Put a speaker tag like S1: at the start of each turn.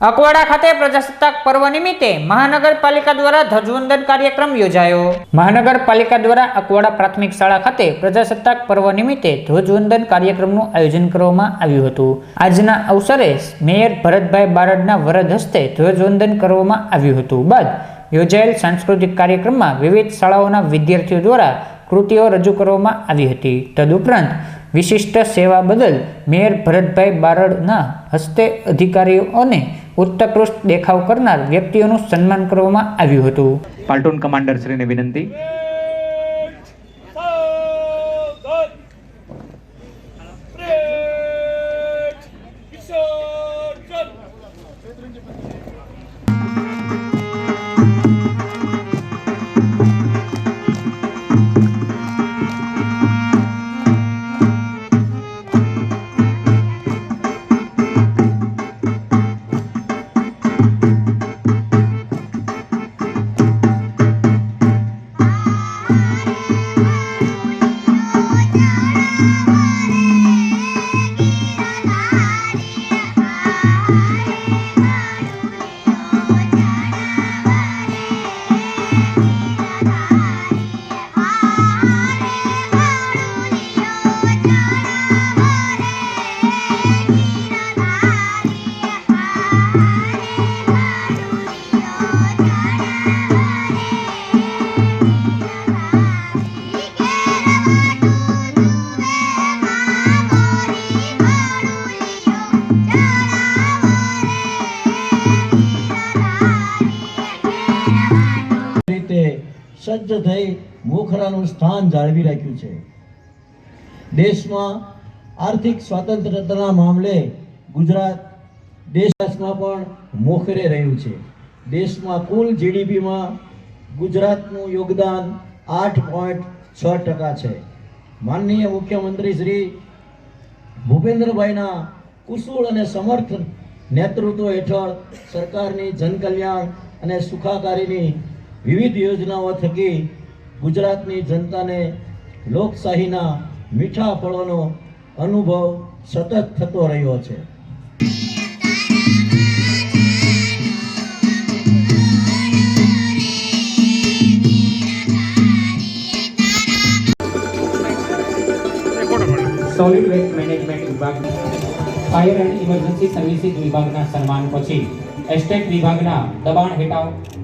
S1: અકવાડા ખાતે પ્રજાસત્તાક પર્વ નિમિત્તે મહાનગરપાલિકા દ્વારા ધ્વજવંદન કાર્યક્રમ યોજાયો. મહાનગરપાલિકા દ્વારા અકવાડા પ્રાથમિક શાળા ખાતે પ્રજાસત્તાક પર્વ નિમિત્તે ધ્વજવંદન કાર્યક્રમનું આયોજન કરવામાં આવ્યું હતું. આજના અવસરે મેયર ભરતભાઈ બારડના વરદ હસ્તે ધ્વજવંદન કરવામાં આવ્યું હતું. બાદ યોજાયેલ સાંસ્કૃતિક કાર્યક્રમમાં વિવિધ શાળાઓના વિદ્યાર્થીઓ દ્વારા કૃતિઓ રજૂ કરવામાં આવી હતી. તદુપરાંત વિશિષ્ટ સેવા બદલ મેયર ભરતભાઈ બારડના હસ્તે અધિકારીઓને ઉત્કૃષ્ટ દેખાવ કરનાર વ્યક્તિઓનું સન્માન કરવામાં આવ્યું હતું.
S2: પાલ્ટોન કમાન્ડર શ્રીને વિનંતી.
S3: Thank
S4: you. સજ્જ થઈ મોખરાનું સ્થાન જાળવી રાખ્યું છે. દેશમાં આર્થિક સ્વાતંત્રતાના મામલે ગુજરાત દેશમાં પણ મોખરે રહ્યું છે. દેશમાં કુલ જીડીપીમાં ગુજરાતનું યોગદાન આઠ પોઈન્ટ છ ટકા છે. માનનીય મુખ્યમંત્રી શ્રી ભૂપેન્દ્રભાઈના કુશળ અને સમર્થ નેતૃત્વ હેઠળ સરકારની જનકલ્યાણ અને સુખાકારીની વિવિધ યોજનાઓ થકી ગુજરાતની જનતાને લોકશાહીના મીઠા ફળોનો અનુભવ સતત થતો રહ્યો છે.
S5: સોલિડ વેસ્ટ મેનેજમેન્ટ વિભાગ ફાયર એન્ડ ઇમરજન્સી સર્વિસીસ વિભાગના સન્માન પછી એસ્ટેટ વિભાગના દબાણ હેઠળ